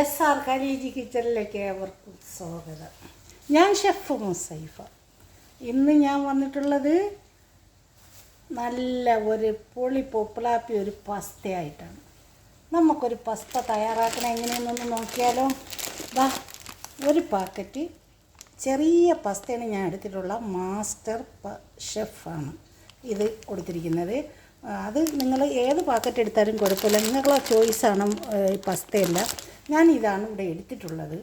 S R കലീജി കിച്ചണിലേക്ക് ഏവർക്കും സ്വാഗതം. ഞാൻ ഷെഫ് മുസൈഫ. ഇന്ന് ഞാൻ വന്നിട്ടുള്ളത് നല്ല ഒരു പൊളി പൊപ്പിളാപ്പി ഒരു പസ്തയായിട്ടാണ്. നമുക്കൊരു പസ്ത തയ്യാറാക്കണം എങ്ങനെയെന്നൊന്ന് നോക്കിയാലോ. ദാ ഒരു പാക്കറ്റ് ചെറിയ പസ്തയാണ് ഞാൻ എടുത്തിട്ടുള്ള മാസ്റ്റർ ഷെഫാണ് ഇത് കൊടുത്തിരിക്കുന്നത്. അത് നിങ്ങൾ ഏത് പാക്കറ്റ് എടുത്താലും കുഴപ്പമില്ല. നിങ്ങളെ ചോയ്സാണ് ഈ പസ്തയല്ല ഞാൻ ഇതാണ് ഇവിടെ എടുത്തിട്ടുള്ളത്.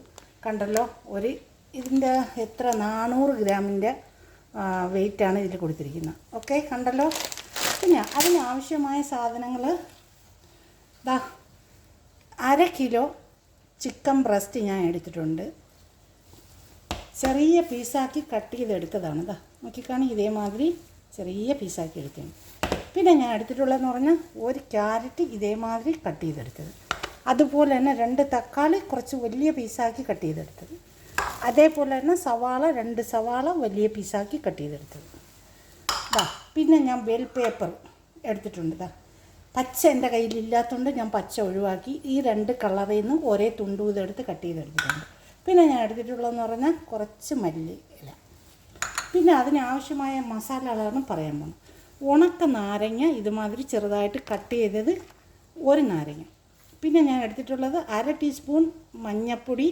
കണ്ടല്ലോ ഒരു ഇതിന്റെ എത്ര നാനൂറ് ഗ്രാമിന്റെ വെയിറ്റാണ് ഇതിൽ കൊടുത്തിരിക്കുന്നത്. ഓക്കെ കണ്ടല്ലോ? പിന്നെ അതിനാവശ്യമായ സാധനങ്ങൾ ദാ അര കിലോ ചിക്കൻ ബ്രസ്റ്റ് ഞാൻ എടുത്തിട്ടുണ്ട്. ചെറിയ പീസാക്കി കട്ട് ചെയ്തെടുത്തതാണ് ഇതാ നോക്കിക്കാണി ഇതേമാതിരി ചെറിയ പീസാക്കി എടുത്തതാണ്. പിന്നെ ഞാൻ എടുത്തിട്ടുള്ളതെന്ന് പറഞ്ഞാൽ ഒരു ക്യാരറ്റ് ഇതേമാതിരി കട്ട് ചെയ്തെടുത്തത്. അതുപോലെ തന്നെ രണ്ട് തക്കാളി കുറച്ച് വലിയ പീസാക്കി കട്ട് ചെയ്തെടുത്തത്. അതേപോലെ തന്നെ സവാള രണ്ട് സവാള വലിയ പീസാക്കി കട്ട് ചെയ്തെടുത്തത്. ദാ പിന്നെ ഞാൻ ബെൽ പേപ്പർ എടുത്തിട്ടുണ്ട് ദാ. പച്ച എന്റെ കയ്യിലില്ലാത്തതുകൊണ്ട് ഞാൻ പച്ച ഒഴിവാക്കി ഈ രണ്ട് കളറിൽ നിന്ന് ഒരേ തുണ്ടു ഇതെടുത്ത് കട്ട് ചെയ്തെടുത്തിട്ടുണ്ട്. പിന്നെ ഞാൻ എടുത്തിട്ടുള്ളതെന്ന് പറഞ്ഞാൽ കുറച്ച് മല്ലി ഇല പിന്നെ അതിനാവശ്യമായ മസാലകളാണ് പറയാൻ പോകുന്നത്. ഉണക്ക നാരങ്ങ ഇതുമാതിരി ചെറുതായിട്ട് കട്ട് ചെയ്തത് ഒരു നാരങ്ങ. പിന്നെ ഞാൻ എടുത്തിട്ടുള്ളത് അര ടീസ്പൂൺ മഞ്ഞപ്പൊടി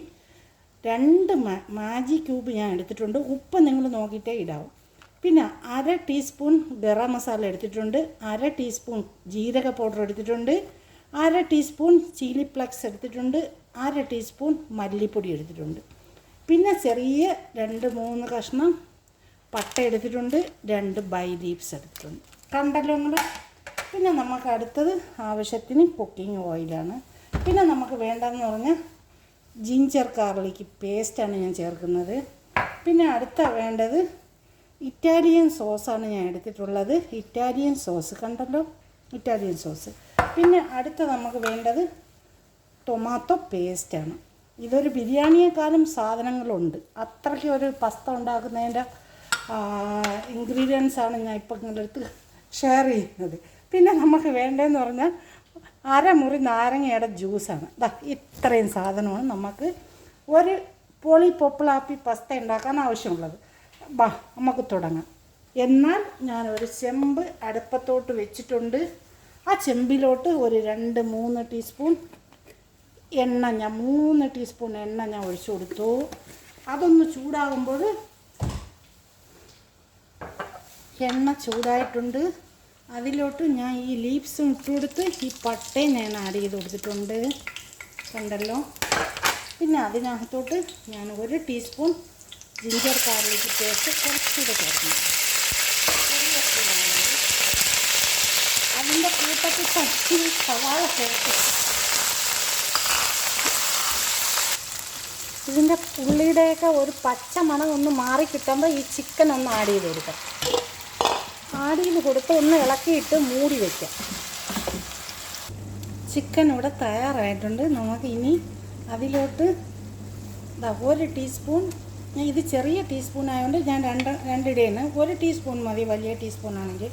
രണ്ട് മാജി ക്യൂബ് ഞാൻ എടുത്തിട്ടുണ്ട്. ഉപ്പ് നിങ്ങൾ നോക്കിയിട്ടേ ഇടാവും. പിന്നെ അര ടീസ്പൂൺ ഗരം മസാല എടുത്തിട്ടുണ്ട്. അര ടീസ്പൂൺ ജീരക പൗഡർ എടുത്തിട്ടുണ്ട്. അര ടീസ്പൂൺ ചില്ലി ഫ്ലക്സ് എടുത്തിട്ടുണ്ട്. അര ടീസ്പൂൺ മല്ലിപ്പൊടി എടുത്തിട്ടുണ്ട്. പിന്നെ ചെറിയ രണ്ട് മൂന്ന് കഷ്ണം പട്ട എടുത്തിട്ടുണ്ട് രണ്ട് ബൈ ലീവ്സ് എടുത്തിട്ടുണ്ട്. കണ്ടല്ലോ നിങ്ങൾ പിന്നെ നമുക്ക് അടുത്തത് ആവശ്യത്തിന് കുക്കിംഗ് ഓയിലാണ്. പിന്നെ നമുക്ക് വേണ്ടതെന്ന് പറഞ്ഞാൽ ജിഞ്ചർ കാർലിക്ക് പേസ്റ്റാണ് ഞാൻ ചേർക്കുന്നത്. പിന്നെ അടുത്ത വേണ്ടത് ഇറ്റാലിയൻ സോസാണ് ഞാൻ എടുത്തിട്ടുള്ളത്. ഇറ്റാലിയൻ സോസ് കണ്ടല്ലോ? Italian sauce. പിന്നെ അടുത്ത നമുക്ക് വേണ്ടത് ടൊമാറ്റോ പേസ്റ്റാണ്. ഇതൊരു ബിരിയാണിയെക്കാളും സാധനങ്ങളുണ്ട്. അത്രയ്ക്ക് ഒരു പസ്ത ഉണ്ടാക്കുന്നതിന്റെ ഇൻഗ്രീഡിയൻസ് ആണ് ഞാൻ ഇപ്പം നിങ്ങളുടെ അടുത്ത് ഷെയർ ചെയ്യുന്നത്. പിന്നെ നമുക്ക് വേണ്ടതെന്ന് പറഞ്ഞാൽ അരമുറി നാരങ്ങയുടെ ജ്യൂസാണ് ദാ ഇത്രയും സാധനമാണ് നമുക്ക് ഒരു പൊളി പൊപ്പിളാപ്പി പസ്ത ഉണ്ടാക്കാൻ ആവശ്യമുള്ളത്. ബാ നമുക്ക് തുടങ്ങാം. എന്നാൽ ഞാൻ ഒരു ചെമ്പ് അടുപ്പത്തോട്ട് വെച്ചിട്ടുണ്ട്. ആ ചെമ്പിലോട്ട് ഒരു രണ്ട് മൂന്ന് ടീസ്പൂൺ എണ്ണ ഞാൻ മൂന്ന് ടീസ്പൂൺ എണ്ണ ഞാൻ ഒഴിച്ചു കൊടുത്തു. അതൊന്ന് ചൂടാകുമ്പോൾ എണ്ണ ചൂടായിട്ടുണ്ട്. അതിലോട്ട് ഞാൻ ഈ ലീവ്സും ഇട്ട് കൊടുത്ത് ഈ പട്ടയും ഞാൻ ആഡ് ചെയ്ത് കൊടുത്തിട്ടുണ്ട്. കണ്ടല്ലോ? പിന്നെ അതിനകത്തോട്ട് ഞാൻ ഒരു ടീസ്പൂൺ ജിഞ്ചർ കാർലിക്ക് പേസ്റ്റ് കുറച്ചുകൂടെ ചേർക്കണം. അതിന്റെ കൂട്ടത്തിൽ തന്നെ സവാള ചേർത്ത്. ഇതിന്റെ ഉള്ളിയുടെയൊക്കെ ഒരു പച്ച മണം ഒന്ന് മാറി കിട്ടുമ്പോൾ ഈ ചിക്കൻ ഒന്ന് ആഡ് ചെയ്ത് കൊടുക്കാം. ചെയ്ത് കൊടുത്ത് ഒന്ന് ഇളക്കിയിട്ട് മൂടി വയ്ക്കാം ചിക്കൻ ഇവിടെ തയ്യാറായിട്ടുണ്ട്. നമുക്ക് ഇനി അതിലോട്ട് ഒരു ടീസ്പൂൺ ഇത് ചെറിയ ടീസ്പൂൺ ആയതുകൊണ്ട് ഞാൻ രണ്ട് രണ്ടിടയാണ് ഒരു ടീസ്പൂൺ മതി വലിയ ടീസ്പൂൺ ആണെങ്കിൽ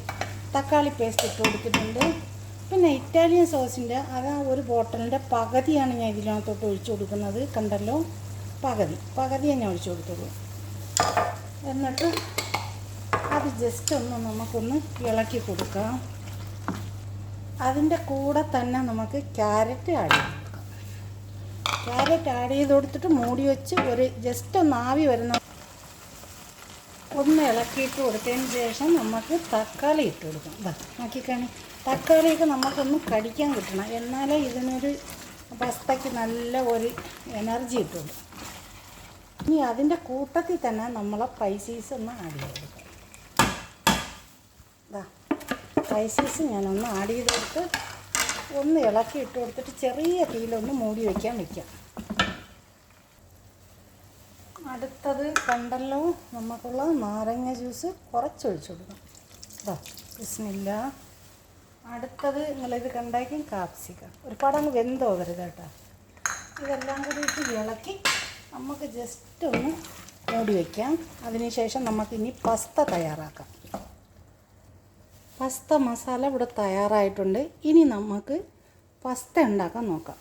തക്കാളി പേസ്റ്റ് ഇട്ട് കൊടുത്തിട്ടുണ്ട്. പിന്നെ ഇറ്റാലിയൻ സോസിന്റെ അത് ഒരു ബോട്ടലിന്റെ പകുതിയാണ് ഞാൻ ഇതിനകത്തോട്ട് ഒഴിച്ചു കൊടുക്കുന്നത്. കണ്ടല്ലോ? പകുതി പകുതിയാണ് ഞാൻ ഒഴിച്ചു കൊടുത്തുള്ളൂ എന്നിട്ട് ജസ്റ്റ് ഒന്ന് നമുക്കൊന്ന് ഇളക്കി കൊടുക്കാം. അതിന്റെ കൂടെ തന്നെ നമുക്ക് ക്യാരറ്റ് ആഡ് കൊടുക്കാം ക്യാരറ്റ് ആഡ് ചെയ്ത് കൊടുത്തിട്ട് മൂടി വെച്ച് ഒരു ജസ്റ്റ് ഒന്ന് ആവി വരുന്ന ഒന്ന് ഇളക്കിയിട്ട് കൊടുത്തതിന് ശേഷം നമുക്ക് തക്കാളി ഇട്ട് കൊടുക്കാം. ഇതാ നോക്കിക്കാണി. തക്കാളിയൊക്കെ നമുക്കൊന്ന് കടിക്കാൻ കിട്ടണം. എന്നാലേ ഇതിനൊരു പസ്തയ്ക്ക് നല്ല ഒരു എനർജി ഇട്ടുണ്ട് ഇനി അതിന്റെ കൂട്ടത്തിൽ തന്നെ നമ്മളെ പൈസീസ് ഒന്ന് ആഡ് ചെയ്ത് കൊടുക്കാം ഇതാ പൈസീസ് ഞാനൊന്ന് ആഡ് ചെയ്ത് കൊടുത്ത് ഒന്ന് ഇളക്കി ഇട്ട് കൊടുത്തിട്ട് ചെറിയ തീയിലൊന്ന് മൂടി വയ്ക്കാൻ വയ്ക്കാം അടുത്തത് കണ്ടല്ലോ നമുക്കുള്ള നാരങ്ങ ജ്യൂസ് കുറച്ച് ഒഴിച്ചു കൊടുക്കാം അതാ പ്രശ്നമില്ല അടുത്തത് നിങ്ങളിത് കണ്ടാക്കും കാപ്സിക്ക ഒരുപാട് അങ്ങ് വെന്തോ വരുത് കേട്ടോ. ഇതെല്ലാം കൂടി ഇട്ട് ഇളക്കി നമുക്ക് ജസ്റ്റ് ഒന്ന് മൂടി വയ്ക്കാം അതിനുശേഷം നമുക്ക് ഇനി പസ്ത തയ്യാറാക്കാം. പസ്ത മസാല ഇവിടെ തയ്യാറായിട്ടുണ്ട്. ഇനി നമുക്ക് പസ്ത ഉണ്ടാക്കാൻ നോക്കാം.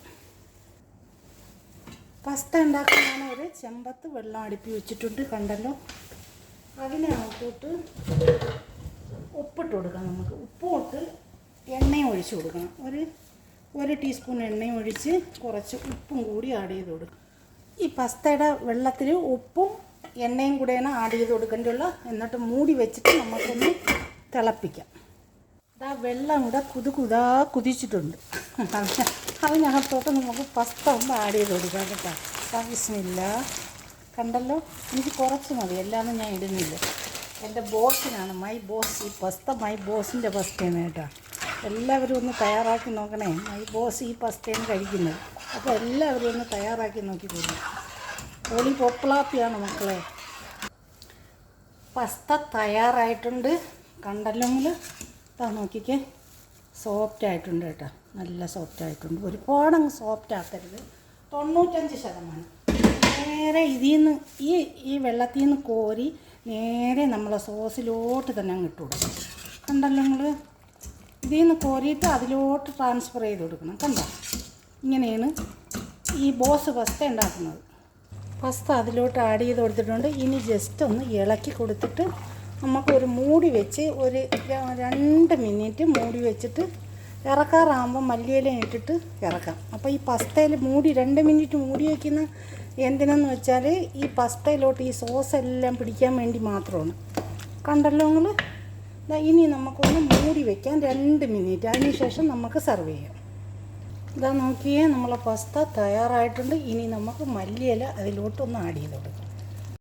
പസ്ത ഉണ്ടാക്കാൻ ഒരു ചെമ്പത്ത് വെള്ളം അടുപ്പി വെച്ചിട്ടുണ്ട് കണ്ടല്ലോ. അതിനകത്തോട്ട് ഉപ്പിട്ട് കൊടുക്കാം നമുക്ക്. ഉപ്പോട്ട് എണ്ണയും ഒഴിച്ച് കൊടുക്കണം. ഒരു ഒരു ടീസ്പൂൺ എണ്ണയും ഒഴിച്ച് കുറച്ച് ഉപ്പും കൂടി ആഡ് ചെയ്ത് കൊടുക്കും. ഈ പസ്തയുടെ വെള്ളത്തിൽ ഉപ്പും എണ്ണയും കൂടെയാണ് ആഡ് ചെയ്ത് കൊടുക്കേണ്ടിയുള്ള എന്നിട്ട് മൂടി വെച്ചിട്ട് നമുക്കൊന്ന് തിളപ്പിക്കാം. ഇതാ വെള്ളം കൂടെ കുതു കുതാ കുതിച്ചിട്ടുണ്ട്. അതിന- അതിനകത്തോട്ട് നമുക്ക് പസ്ത ഒന്ന് ആഡ് ചെയ്ത് കൊടുക്കാം കേട്ടോ. ആവശ്യമില്ല കണ്ടല്ലോ? എനിക്ക് കുറച്ച് മതി. എല്ലാമൊന്നും ഞാൻ ഇടുന്നില്ല. എന്റെ ബോസിനാണ് മൈ ബോസ് ഈ പസ്ത മൈ ബോസിന്റെ പസ്തയാണ് കേട്ടോ. എല്ലാവരും ഒന്ന് തയ്യാറാക്കി നോക്കണേ. മൈ ബോസ് ഈ പസ്തയാണ് കഴിക്കുന്നത്. അപ്പോൾ എല്ലാവരും ഒന്ന് തയ്യാറാക്കി നോക്കി പോകുന്നു ഓളി പൊപ്പിളാപ്പിയാണ് മക്കളെ. പസ്ത തയ്യാറായിട്ടുണ്ട്. കണ്ടല്ലെങ്കിൽ ഇതാ നോക്കിക്കേ. സോഫ്റ്റ് ആയിട്ടുണ്ട് കേട്ടോ. നല്ല സോഫ്റ്റ് ആയിട്ടുണ്ട്. ഒരുപാട് അങ്ങ് സോഫ്റ്റ് ആക്കരുത്. തൊണ്ണൂറ്റഞ്ച് ശതമാനം. നേരെ ഇതിൽ നിന്ന് ഈ ഈ വെള്ളത്തിൽ നിന്ന് കോരി നേരെ നമ്മളെ സോസിലോട്ട് തന്നെ അങ്ങ് ഇട്ട് കൊടുക്കണം. കണ്ടല്ലോ നിങ്ങൾ ഇതിൽ നിന്ന് കോരിയിട്ട് അതിലോട്ട് ട്രാൻസ്ഫർ ചെയ്ത് കൊടുക്കണം. കണ്ടോ? ഇങ്ങനെയാണ് ഈ ബോസ് പസ്ത ഉണ്ടാക്കുന്നത്. പസ്ത അതിലോട്ട് ആഡ് ചെയ്ത് കൊടുത്തിട്ടുണ്ട്. ഇനി ജസ്റ്റ് ഒന്ന് ഇളക്കി കൊടുത്തിട്ട് നമുക്കൊരു മൂടി വെച്ച് ഒരു രണ്ട് മിനിറ്റ് മൂടി വെച്ചിട്ട് ഇറക്കാറാകുമ്പോൾ മല്ലിയില ഇട്ടിട്ട് ഇറക്കാം. അപ്പോൾ ഈ പസ്തയിൽ മൂടി രണ്ട് മിനിറ്റ് മൂടി വയ്ക്കുന്ന എന്തിനെന്ന് വെച്ചാൽ ഈ പസ്തയിലോട്ട് ഈ സോസ് എല്ലാം പിടിക്കാൻ വേണ്ടി മാത്രമാണ്. കണ്ടല്ലോ നിങ്ങൾ ഇനി നമുക്കൊന്ന് മൂടി വയ്ക്കാം രണ്ട് മിനിറ്റ്. അതിന് ശേഷം നമുക്ക് സെർവ് ചെയ്യാം. ഇതാ നോക്കിയേ നമ്മളെ പസ്ത തയ്യാറായിട്ടുണ്ട്. ഇനി നമുക്ക് മല്ലിയില അതിലോട്ടൊന്ന് ആഡ് ചെയ്ത് കൊടുക്കാം.